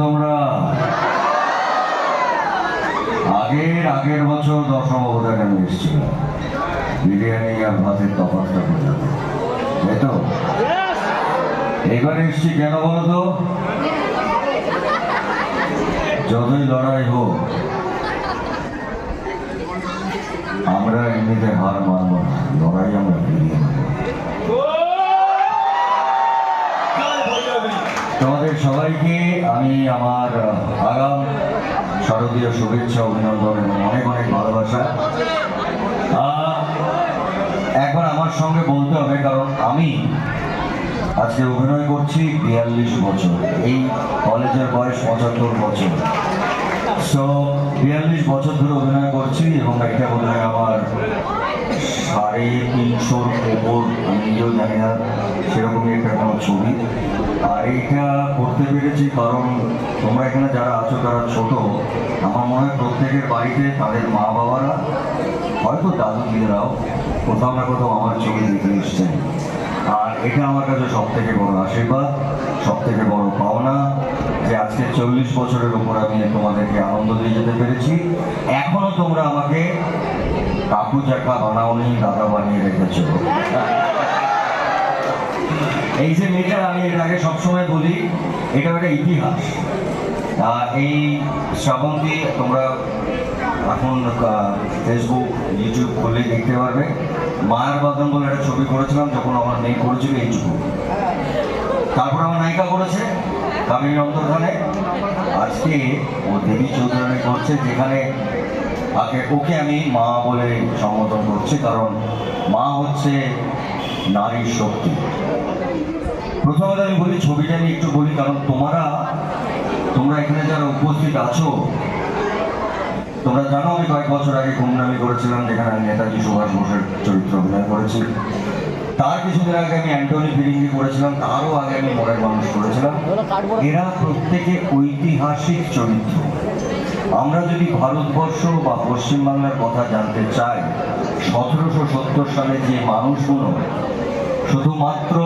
তোমরা। আগের আগের বছর দশম অবদানে এসেছিল? বিরিয়ানি আর ভাতের তফাৎটা বোঝাতে তাই তো? এবার এসছি কেন বলো তো যতই লড়াই হোক আমরা এমনিতে হার মানব না। লড়াই আমরা ফিরিয়ে নেব তোমাদের সবাইকে আমি আমার আগাম শারদীয় শুভেচ্ছা, অভিনন্দন এবং অনেক অনেক ভালোবাসা। একবার আমার সঙ্গে বলতে হবে, কারণ আমি আজকে অভিনয় করছি বিয়াল্লিশ বছর, এই কলেজের বয়স পঁচাত্তর বছর। সো বিয়াল্লিশ বছর ধরে অভিনয় করছি এবং বোধ হয় আমার সাড়ে তিনশোর আমি নিজেও জানি না সেরকমই একটা কোনো ছবি। আর এইটা করতে পেরেছি কারণ তোমরা এখানে যারা আছো, তারা ছোট, আমার মনে হয় প্রত্যেকের বাড়িতে তাদের মা বাবারা, হয়তো দাদু দিদিরাও, কোথাও না কোথাও আমার ছবি দেখে এসছেন। আর এটা আমার কাছে সব থেকে বড় আশীর্বাদ সব থেকে বড় পাওনা যে আজকে চল্লিশ বছরের উপর আমি তোমাদেরকে আনন্দ দিয়ে যেতে পেরেছি। এখনও তোমরা আমাকে কাকু চাকা বানাওনি, দাদা বানিয়ে রেখেছো। এই যে মেয়েটা আমি এর আগে সবসময় বলি, এটা একটা ইতিহাস। এই শ্রাবন্তী তোমরা এখন ফেসবুক ইউটিউব খুলে দেখতে পারবে। মায়ের বাদন বলে একটা ছবি করেছিলাম, যখন আমার মেয়ে করেছিল এইটুকু। তারপর আমার নায়িকা করেছে, কামিনী অন্তর্ধানে আজকে ও দেবী চৌধুরানী করছে, যেখানে তাকে ওকে আমি মা বলে সম্বোধন করছি, কারণ মা হচ্ছে নারীর শক্তি। প্রথমত আমি বলি, ছবিটা নিয়ে একটু বলি, কারণ তোমরা তোমরা এখানে যারা উপস্থিত আছো, তোমরা জানো আমি কয়েক বছর আগে গুমনামি করেছিলাম, যেখানে আমি নেতাজি সুভাষ বোসের চরিত্র অভিনয় করেছি। তার কিছুদিন আগে আমি অ্যান্টনি ফিরিঙ্গি করেছিলাম, তারও আগে আমি মনের মানুষ করেছিলাম। এরা প্রত্যেকে ঐতিহাসিক চরিত্র। আমরা যদি ভারতবর্ষ বা পশ্চিমবাংলার কথা জানতে চাই, সতেরোশো সত্তর সালে যে মানুষগুলো শুধুমাত্র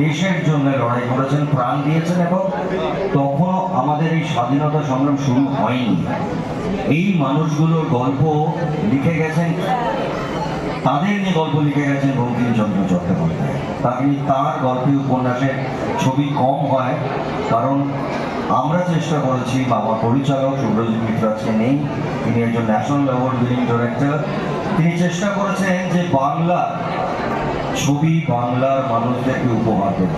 দেশের জন্য লড়াই করেছেন, প্রাণ দিয়েছেন এবং তখনও আমাদের এই স্বাধীনতা সংগ্রাম শুরু হয়নি। এই মানুষগুলোর গল্প লিখে গেছেন, তাদের নিয়ে গল্প লিখে গেছেন বঙ্কিমচন্দ্র চট্টোপাধ্যায়। তাকে তার গল্পে উপন্যাসের ছবি কম হয়, কারণ আমরা চেষ্টা করেছি, বাবা পরিচালক সুব্রজিৎ মিত্র আজকে নেই তিনি একজন ন্যাশনাল অ্যাওয়ার্ড উইনিং ডিরেক্টর তিনি চেষ্টা করেছেন যে বাংলা ছবি বাংলার মানুষদেরকে উপহার দেবে